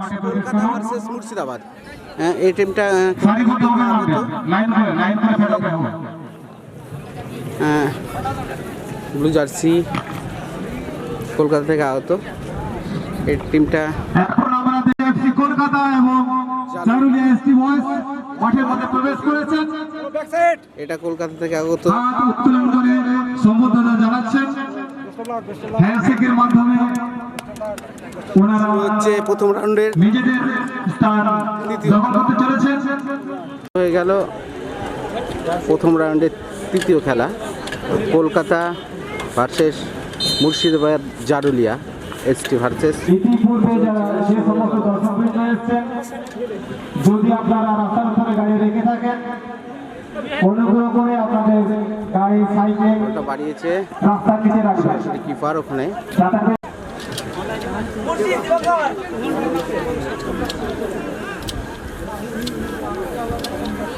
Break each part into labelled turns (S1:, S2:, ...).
S1: Kolkata versus Murshidabad. হ্যাঁ, এই টিমটা ব্লু জার্সি কলকাতা থেকে আগত এই টিমটা
S2: কলকাতা এবং মাঠের মধ্যে প্রবেশ করেছেন
S1: এটা কলকাতা থেকে আগত।
S2: উত্তোলন করে সম্বোধনা জানাচ্ছেন। হ্যান্ডশেকের মাধ্যমে
S1: হচ্ছে প্রথম রাউন্ডের হয়ে গেল প্রথম রাউন্ডের তৃতীয় খেলা। Kolkata versus Murshidabad Jarulia ST versus.
S2: ইতিপূর্বে যারা যে সমস্ত দর্শকবৃন্দ এসেছেন যদি আপনারা রাস্তার উপরে গাড়ি রেখে থাকেন অনুগ্রহ করে আপনাদের গাড়ি সাইকেল
S1: বাড়িয়েছে।
S2: রাস্তার নিচে রাখবেন।
S1: কিপার ওখানে।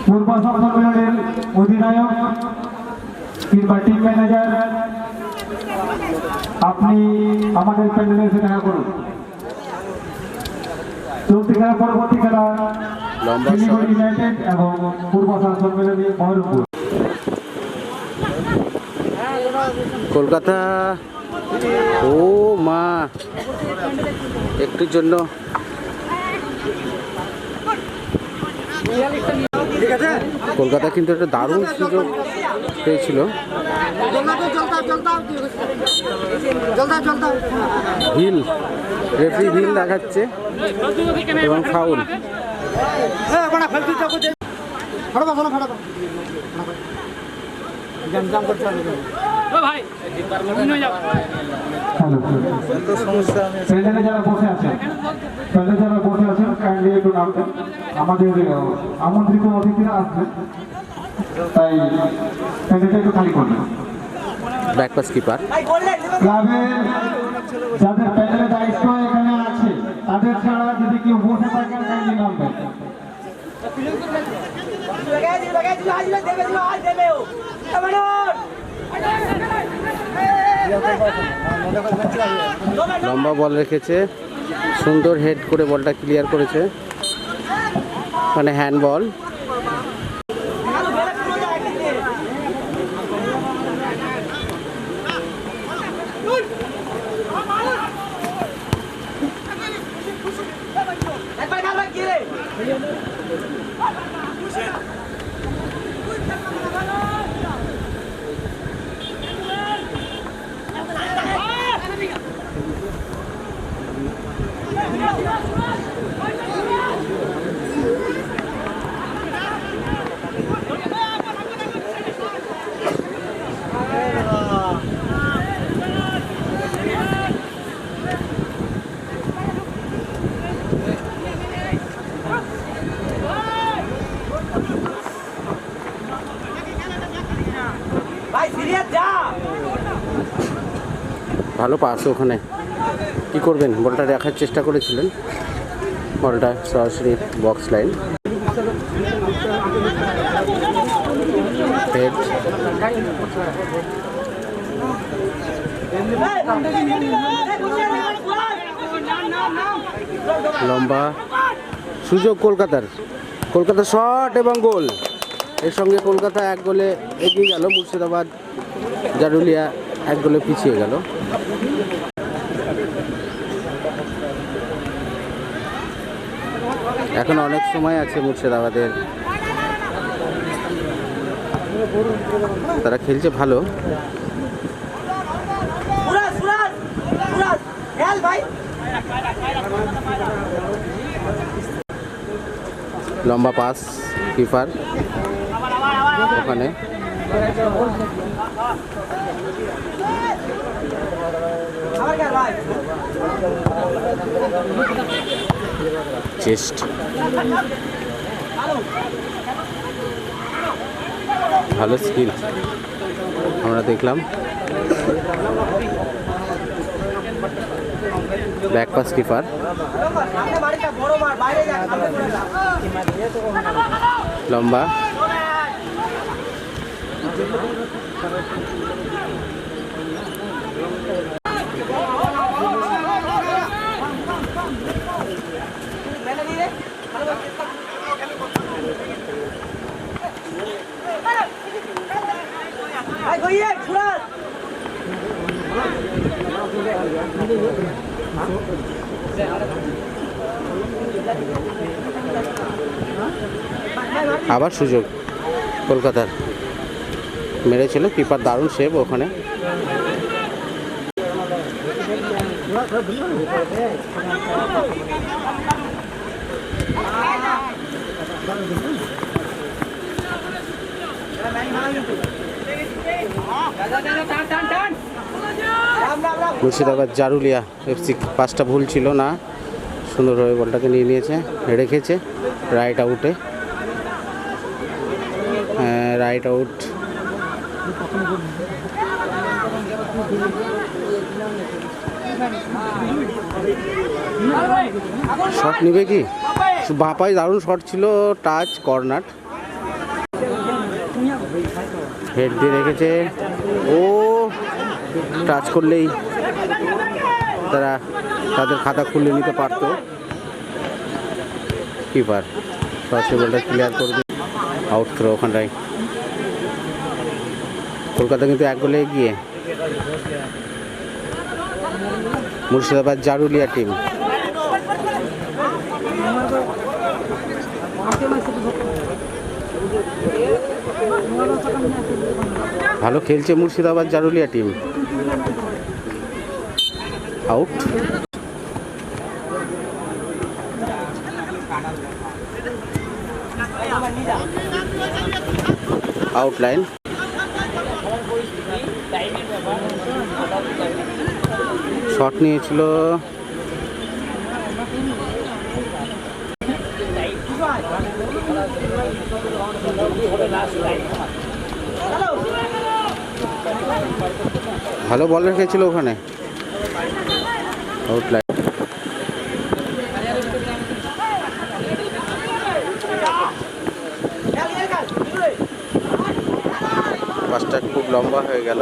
S2: পূর্বাসন সম্মেলনের অধিনায়ক কিংবা টিম ম্যানেজার আপনি আমাদের প্যান্ডেলে এসে দেখা করুন চলতি খেলা পরবর্তী খেলা ইউনাইটেড এবং পূর্বাসন সম্মেলনী ময়ূরপুর
S1: কলকাতা ও মা, একটুর জন্য। কলকাতা কিন্তু একটা দারুণ সুযোগ পেয়েছিল। হিল, রেফারি হিল দেখাচ্ছে এবং ফাউল।
S2: হ্যালো প্যান্ডেলে যারা বসে আছেন প্যান্ডেলে যারা বসে আছেন কাইন্ডলি একটু নামবেন আমাদের আমন্ত্রিত অতিথিরা আসবেন তাই প্যান্ডেলটা একটু খালি করবেন
S1: ব্যাকপাস কিপার
S2: ক্লাবের যাদের প্যান্ডেলের দায়িত্ব এখানে আছে তাদের ছাড়া যদি কেউ বসে থাকেন কাইন্ডলি নামবেন
S1: লম্বা বল রেখেছে। সুন্দর হেড করে বলটা ক্লিয়ার করেছে। মানে হ্যান্ড বল ভালো পাস ওখানে। কি করবেন? বলটা রাখার চেষ্টা করেছিলেন। বলটা সরাসরি বক্স লাইন লম্বা। সুযোগ কলকাতার। কলকাতা শট এবং গোল। এর সঙ্গে কলকাতা এক গোলে এগিয়ে গেল, মুর্শিদাবাদ, জারুলিয়া এক গোলে পিছিয়ে গেল। এখন অনেক সময় আছে মুর্শিদাবাদের। তারা খেলছে ভালো। লম্বা পাস কিপার ওখানে। চেস্ট ভালো স্কিল আমরা দেখলাম। ব্যাক পাস কিপার লম্বা। আবার সুযোগ কলকাতার। মেরেছিল কিপার দারুণ সেভ ওখানে। মুর্শিদাবাদ জারুলিয়া এফসি পাঁচটা ভুল ছিল না। সুন্দরভাবে বলটাকে নিয়ে নিয়েছে রেখেছে রাইট আউটে রাইট আউট শট নিবে কি? বাপাই দারুণ শট ছিল টাচ কর্নার হেড দিয়ে রেখেছে। ও টাচ করলেই। তারা তাদের খাতা খুলে নিতে পারতো। কিপার, সরাসরি বলটা ক্লিয়ার করে দিয়ে আউট থ্রো ওখানটায়। কলকাতা কিন্তু এক গোলে এগিয়ে। মুর্শিদাবাদ জারুলিয়া টিম ভালো খেলছে Murshidabad Jarulia team outline shot নিয়েছিল। ভালো বল রেখেছিল ওখানে। আউটলাইন পাঁচটা খুব লম্বা হয়ে গেল।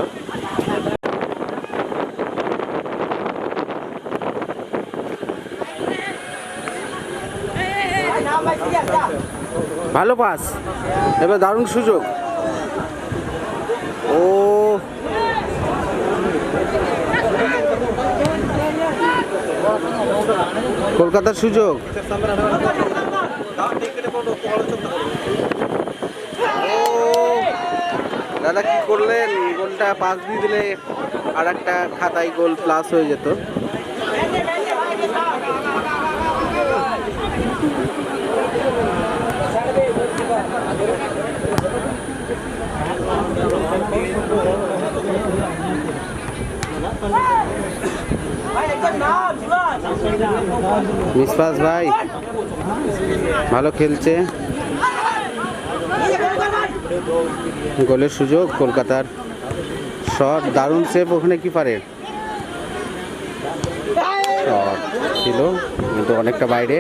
S1: ভালো পাস। এবার দারুণ সুযোগ ও কলকাতার সুযোগ। দাদা কি করলেন? গোলটা পাস দিয়ে দিলে আর একটা খাতায় গোল প্লাস হয়ে যেত। মিসপাস ভাই, ভালো খেলছে। গোলের সুযোগ, কলকাতার শট, দারুণ সেভ ওখানে কি পারে শট ছিল, কিন্তু অনেকটা বাইরে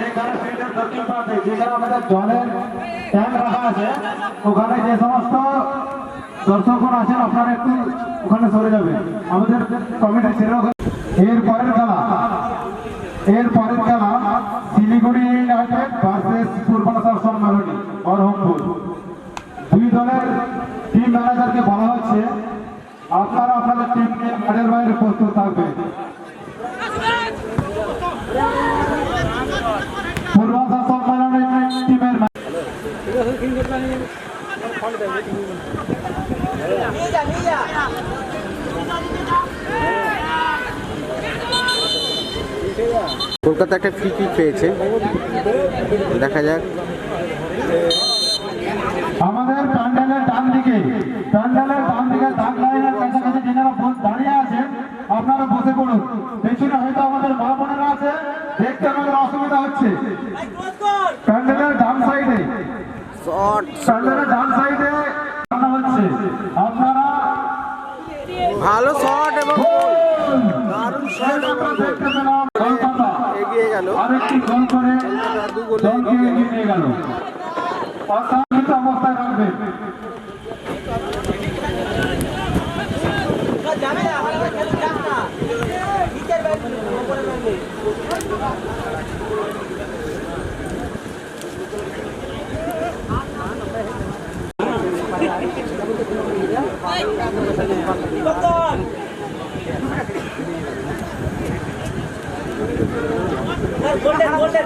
S2: যেখানে ফিল্ডের দক্ষিণ প্রান্তে যেখানে আমাদের জলের ট্যাঙ্ক রাখা আছে ওখানে যে সমস্ত দর্শকগণ আছেন, আপনারা একটু ওখানে সরে যাবেন। আমাদের কমিটি ছেড়ে ওখানে এর পরের খেলা, এর পরের খেলা শিলিগুড়ি ইউনাইটেড ভার্সেস পূর্বাঞ্চল সম্মেলনী বরহমপুর দুই দলের টিম ম্যানেজারকে বলা হচ্ছে, আপনারা আপনাদের টিম নিয়ে মাঠের বাইরে প্রস্তুত থাকবেন। পূর্বাঞ্চল সম্মেলনের টিমের
S1: কলকাতা একটা ফ্রি কিক পেয়েছে। দেখা যাক।
S2: আমাদের প্যান্ডেলের ডান দিকে প্যান্ডেলের ডান দিকে ডাক লাইনের কাছাকাছি যেনারা বস- দাঁড়িয়ে আছেন আপনারা বসে পড়ুন। পেছনে হয়তো আমাদের মা বোনেরা আছে দেখতে আমাদের অসুবিধা হচ্ছে। প্যান্ডেলের ডান সাইডে প্যান্ডেলের ডান সাইডে রান্না হচ্ছে।
S1: ভালো শট এবং দারুণ শট এবং এগিয়ে গেল। দু গোলে
S2: এগিয়ে গেল। অবস্থায় রাখবেন
S3: যাবে না আমার খেলতে যাস না নিচের ব্যাগ উপরে ব্যাগ গোল্ডেন গোল্ডেন গোল্ডেন বড় দেওয়া একটু বাহ বাহ বাহ বাহ বাহ চল চল চল বাবু পিয়া তুই পিয়া গোল গোল গোল এই বস বেটা বস বস এই ছাতা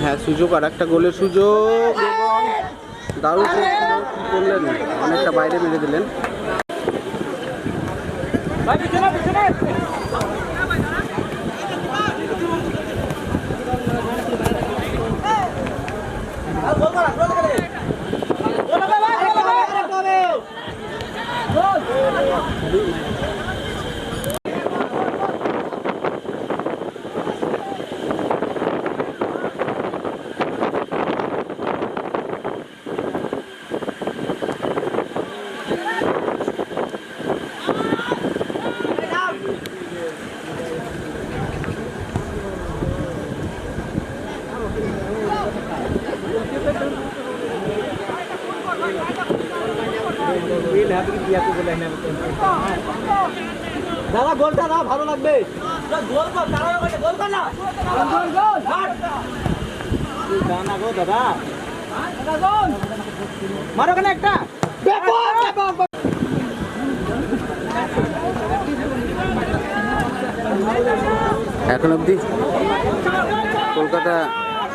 S1: হ্যাঁ সুযোগ আর একটা গোলের সুযোগ এবং দারুণ। করলেন অনেকটা বাইরে মেরে দিলেন
S3: আর গোল করা গোল করে গোল হবে ভাই গোল হবে গোল দাদা গোলটা না ভালো লাগবে গোল কর তারা গোল কর না গোল গোল দানা গো দাদা। মারো কেন একটা।
S1: এখন অবধি কলকাতা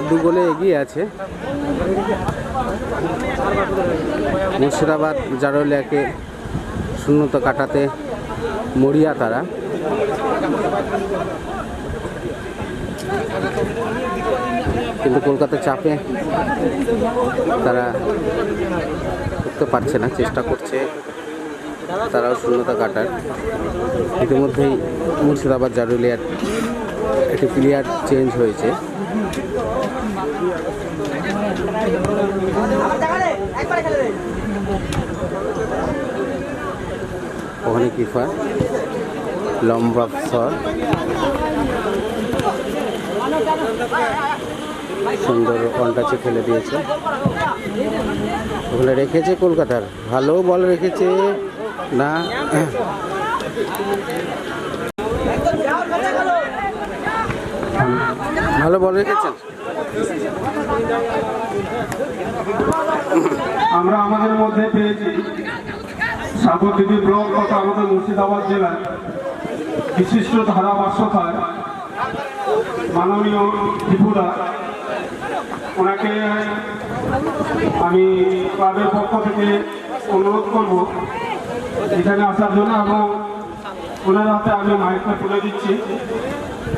S1: দু গোলে এগিয়ে আছে। মুর্শিদাবাদ জারলিয়াকে শূন্যতা কাটাতে মরিয়া তারা। কিন্তু কলকাতা চাপে তারা করতে পারছে না, চেষ্টা করছে। তারাও শূন্যতা কাটার। ইতিমধ্যেই মুর্শিদাবাদ জারুলিয়ার একটি প্লেয়ার চেঞ্জ হয়েছে। ওখানে কিফার লম্বা সর সুন্দর কন্টাচে ফেলে দিয়েছে। ওখানে রেখেছে কলকাতার। ভালো বল রেখেছে না। ভালো বল রেখেছেন
S2: আমরা আমাদের মধ্যে পেয়েছি সাগরদিঘি ব্লক তথা আমাদের মুর্শিদাবাদ জেলার বিশিষ্ট ধারাভাষ্যকার মাননীয় ত্রিপুরা ওনাকে আমি ক্লাবের পক্ষ থেকে অনুরোধ করব, এখানে আসার জন্য এবং ওনার হাতে আমি মাইকটা তুলে দিচ্ছি।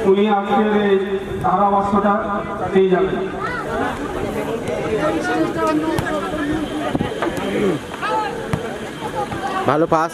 S2: উনি আজকের এই ধারাভাষ্যটা দিয়ে যাবেন।
S1: ভালো পাস।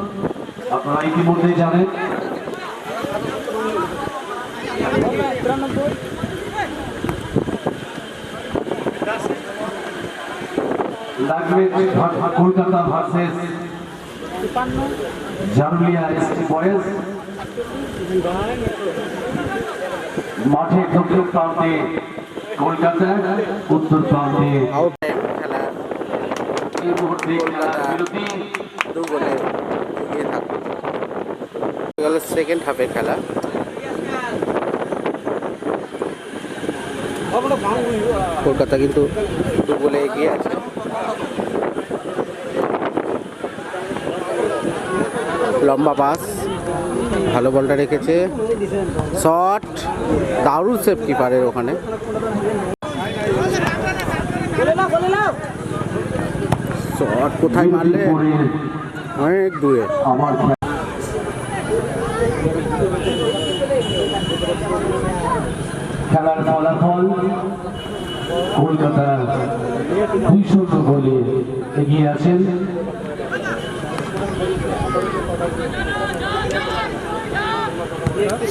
S2: আপনারা ইতিমধ্যেই জানেন। Kolkata versus Jarulia ST boys মাঠে দক্ষিণ প্রান্তে কলকাতা, উত্তর প্রান্তে এই মুহূর্তে খেলার বিরতি।
S1: দু এগিয়ে থাকবে। গেল সেকেন্ড হাফের খেলা। কলকাতা কিন্তু দু গোলে এগিয়ে আছে। লম্বা পাস ভালো বলটা রেখেছে। শট দারুণ সেফ কিপারের ওখানে। শট কোথায় মারলে? অনেক দূরে
S4: আমার খে- খেলার ফলাফল কলকাতা দুই শূন্য গোলে এগিয়ে আছেন।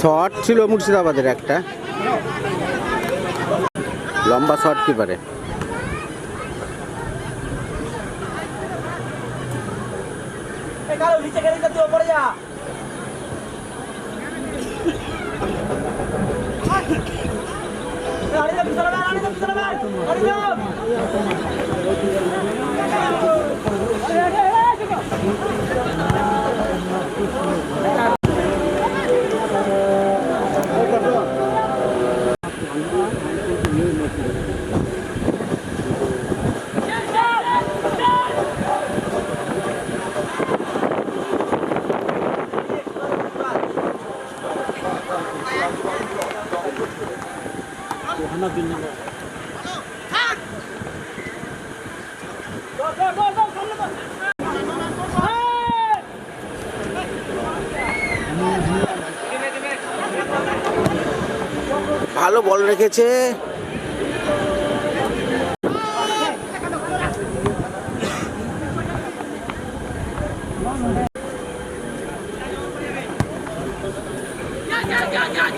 S1: শট ছিল মুর্শিদাবাদের একটা। লম্বা শট কি পারে
S3: নিচে গেলে তুই ওপরে যা। আরে পিছনে
S1: রেখেছে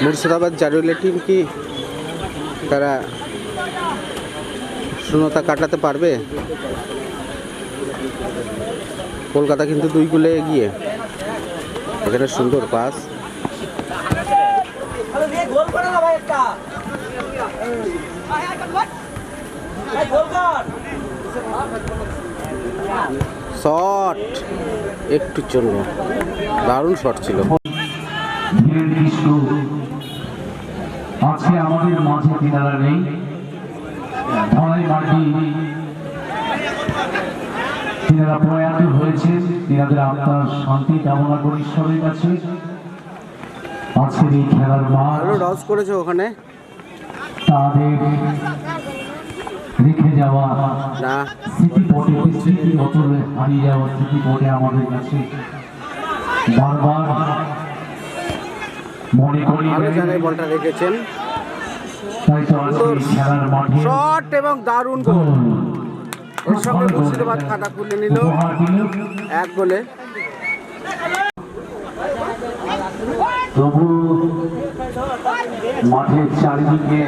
S1: মুর্শিদাবাদ জারুলের টিম কি তারা শূন্যতা কাটাতে পারবে? কলকাতা কিন্তু দুই গোলে এগিয়ে। এখানে সুন্দর পাস
S3: আরে দিয়ে গোল করে না ভাই একটা ভাই গোল কর
S1: শট। একটুর জন্য দারুণ শট ছিল।
S4: আজকে আমাদের মাঝে তিনারা নেই। ধলাই মার্ডি তিনারা প্রয়াত হয়েছেন তিনাদের আত্মার শান্তি কামনা করি ঈশ্বরের কাছে। আজকের এই খেলার মাঠ
S1: করেছে ওখানে।
S4: তাদের রেখে যাওয়া।
S1: না।
S4: স্মৃতিপটে স্মৃতি অচলে হারিয়ে যাওয়া স্মৃতিপটে আমাদের কাছে বারবার মনে করি
S1: বলটা রেখেছেন। শট এবং দারুণ গোল। এর সঙ্গে মুর্শিদাবাদ খাতা খুলে নিল। এক গোলে।
S4: তবু মাঠের চারিদিকে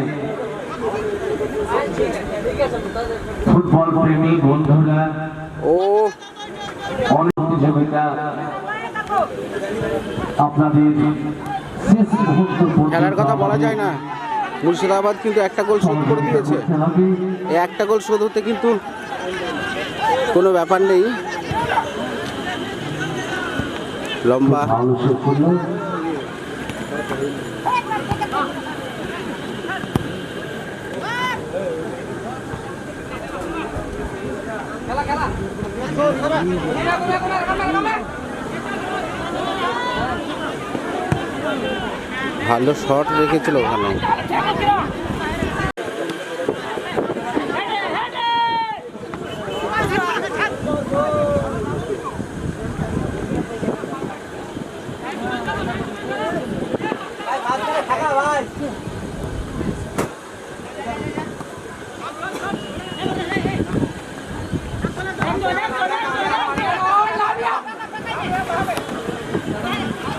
S4: ফুটবল প্রেমী বন্ধুরা
S1: ও।
S4: অনেক প্রতিযোগিতা আপনাদের
S1: খেলার কথা বলা যায় না। মুর্শিদাবাদ কিন্তু একটা গোল শোধ করে দিয়েছে। এই একটা গোল শোধ হতে কিন্তু কোনো ব্যাপার নেই। লম্বা।
S4: ভালো
S1: শট রেখেছিল ওখানে।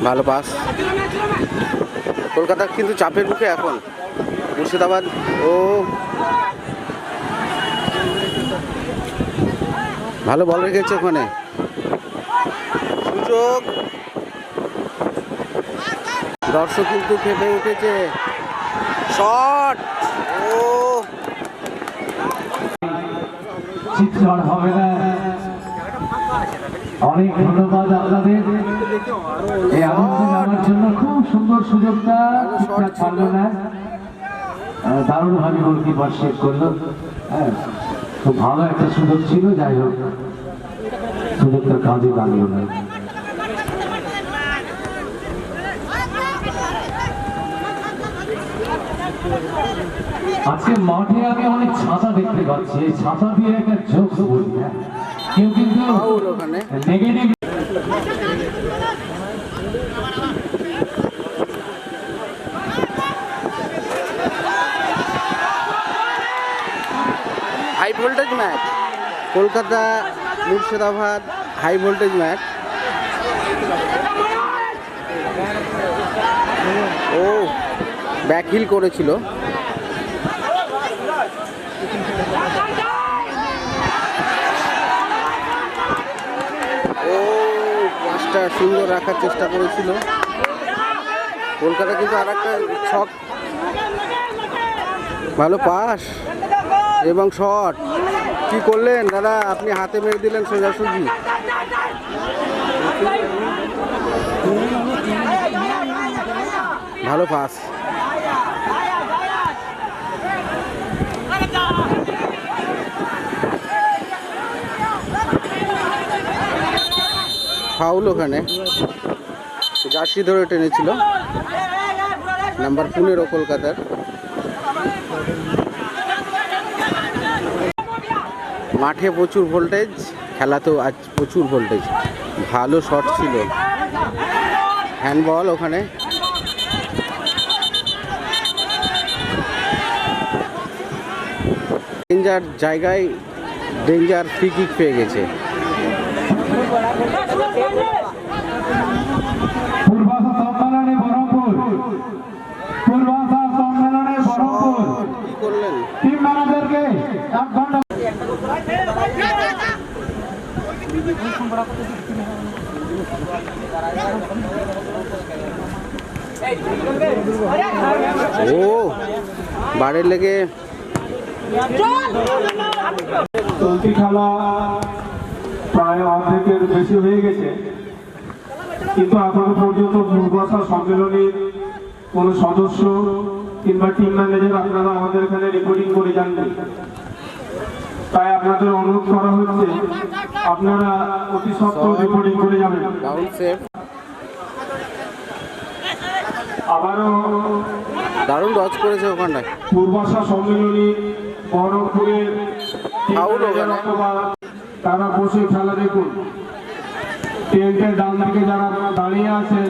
S1: ভালো পাস কলকাতা কিন্তু চাপের মুখে এখন। মুর্শিদাবাদ, ও। ভালো বল রেখেছে ওখানে। সুযোগ। দর্শক কিন্তু খেপে উঠেছে। শট ও।
S4: হবে না। অনেক ধন্যবাদ আপনাদের। এই জন্য খুব সুন্দর সুযোগটা ঠিকঠাক পারল না। দারুণভাবে গোলকিপার শেষ করল। হ্যাঁ খুব ভালো একটা সুযোগ ছিল, যাই হোক। সুযোগটা কাজে লাগল না। আজকে মাঠে আমি অনেক ছাতা দেখতে পাচ্ছি। এই ছাতা দিয়ে একটা জোকস বলি হ্যাঁ।
S2: কেউ কিন্তু
S1: high voltage match. Kolkata Murshidabad high voltage match. ও ব্যাকহিল করেছিল ও পাঁচটা সুন্দর রাখার চেষ্টা করেছিল। কলকাতা কিন্তু আর একটা ছক। ভালো পাস এবং শট। কি করলেন? দাদা, আপনি হাতে মেরে দিলেন সোজাসুজি ভালো পাস। ফাউল ওখানে। জার্সি ধরে টেনেছিল। নাম্বার পনেরো কলকাতার। মাঠে প্রচুর ভোল্টেজ, খেলাতেও আজ প্রচুর ভোল্টেজ। ভালো শট ছিল। হ্যান্ডবল ওখানে। ডেঞ্জার জায়গায় ডেঞ্জার ফ্রি কিক পেয়ে গেছে
S2: পূর্বাশা সম্মেলনে বহরমপুর সম্মেলনে বহরমপুর। টিম ম্যানেজারকে এক ঘণ্টা
S1: ও বাড়ির লেগে
S2: চলতি খেলা প্রায় অর্ধেকের বেশি হয়ে গেছে। কিন্তু এখনও পর্যন্ত পূর্বাশা সম্মেলনের কোনো সদস্য কিংবা টিম ম্যানেজার আপনারা আমাদের এখানে রেকর্ডিং করে যাননি। তাই আপনাদের অনুরোধ করা হচ্ছে আপনারা অতি সত্ত্বর রেকর্ডিং করে যাবেন। আবারও
S1: দারুণ ডচ করেছে ওখানটায়।
S2: পূর্বাশা সম্মেলনী বহরমপুরের তারা বসে খেলা দেখুন। টেন্টের ডান দিকে যারা দাঁড়িয়ে আছেন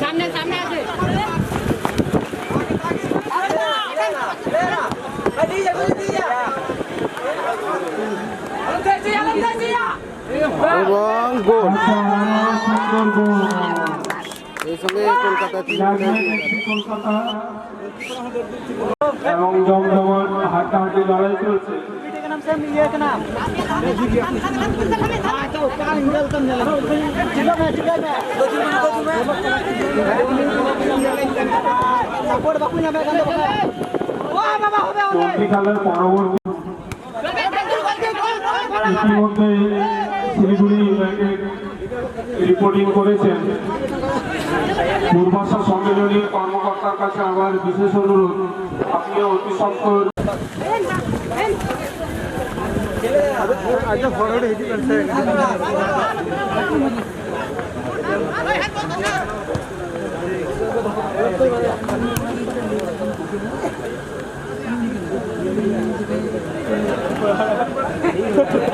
S5: সামনে সামনে আছে
S1: এবং গোল। এই সঙ্গে কলকাতা
S2: এবং জমজমাট হাড্ডাহাড্ডি লড়াই চলছে চলতি খেলার পরবর্তী ইতিমধ্যে রিপোর্টিং করেছেন পূর্বাশা সম্মেলনীয় কর্মকর্তার কাছে আমার বিশেষ অনুরোধ আপনি অতি সত্তর Thank you.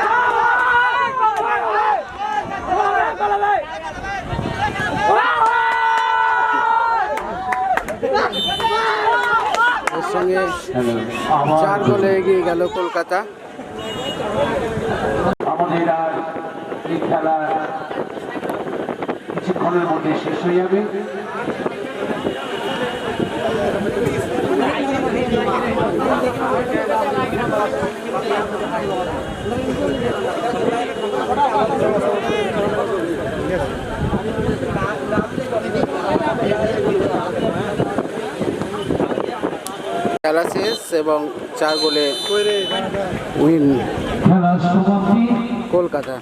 S1: সঙ্গে চার গোলে এগিয়ে গেল কলকাতা।
S4: আমাদের আর এই খেলা কিছুক্ষণের মধ্যে শেষ হয়ে যাবে।
S1: শেষ এবং চার গোলে উইন কলকাতা।